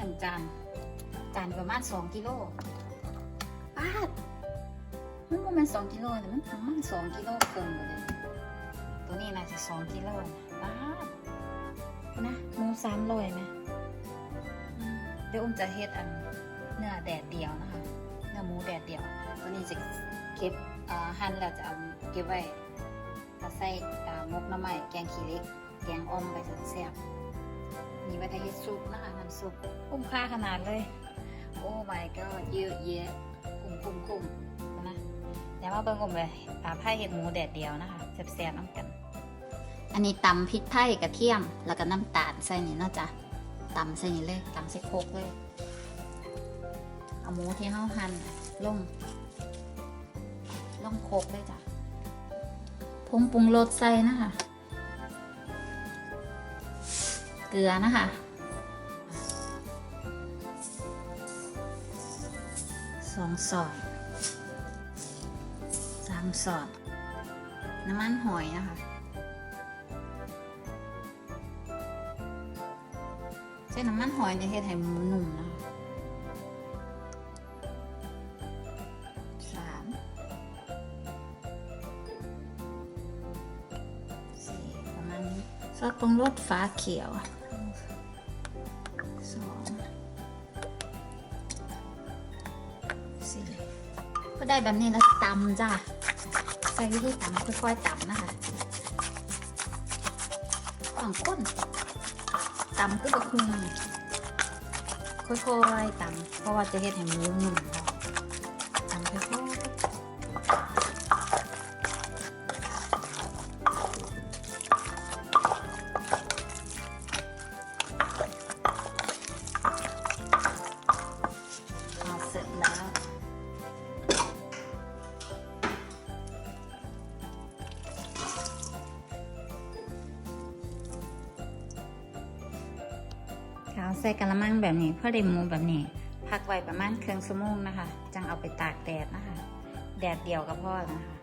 หนึ่งจานจานประมาณสองกิโลป้าดมันประมาณสองกิโลแต่มันประมาณสองกิโลเกินไปเลยตัวนี้น่าจะสองกิโลนะป้าดนะหมูสามโลยไหมเดี๋ยวอุ้มจะเฮ็ดอันเนื้อแดดเดียวนะคะเนื้อหมูแดดเดียว ตัวนี้จะเก็บหั่นแล้วจะเอาเก็บไว้ถ้าใส่อ่ามกน้ำไม้แกงขี้เล็ก แกงอ่อมไปจะแซ่บ มีไว้ทำเฮ็ดซุปนะคะน้ำซุปคุ้มค่าขนาดเลย โอ้ my god เยอะแยะคุ้มคุ้มคุ้มนะเดี๋ยวมาเบิ่งผมเลยตาไผ่เห็ดหมูแดดเดียวนะคะแซ่บๆน้ำกัน อันนี้ตำพริกไทยกระเทียม แล้วก็น้ำตาลใส่นี่เนาะจ๊ะตำใส่นี่เลยตำใส่โครกเลย เอาหมูที่เฮาหั่นลงลงโครกเลยจ้ะผงปรุงรสใส่นะคะ เกลือนะคะ สองสอดสามสอด น้ำมันหอยนะคะ ใช้น้ำมันหอยในเฮ็ดให้หมูนุ่มนะคะสามสี่ประมาณนี้ซอสปรุงรสฟ้าเขียว สี่ก็ได้แบบนี้แล้วตำจ้ะใช้วิธีตำค่อยๆตำนะคะฝั่งก้นตำคือบักฮุงค่อยๆตำเพราะว่าจะเห็ดให้หมูนุ่มค่ะ ขาใส่กะละมังแบบนี้เพื่อไดมูแบบนี้ พักไว้ประมาณครึ่งชั่วโมงนะคะ จังเอาไปตากแดดนะคะ แดดเดียวกับพ่อแล้วนะคะ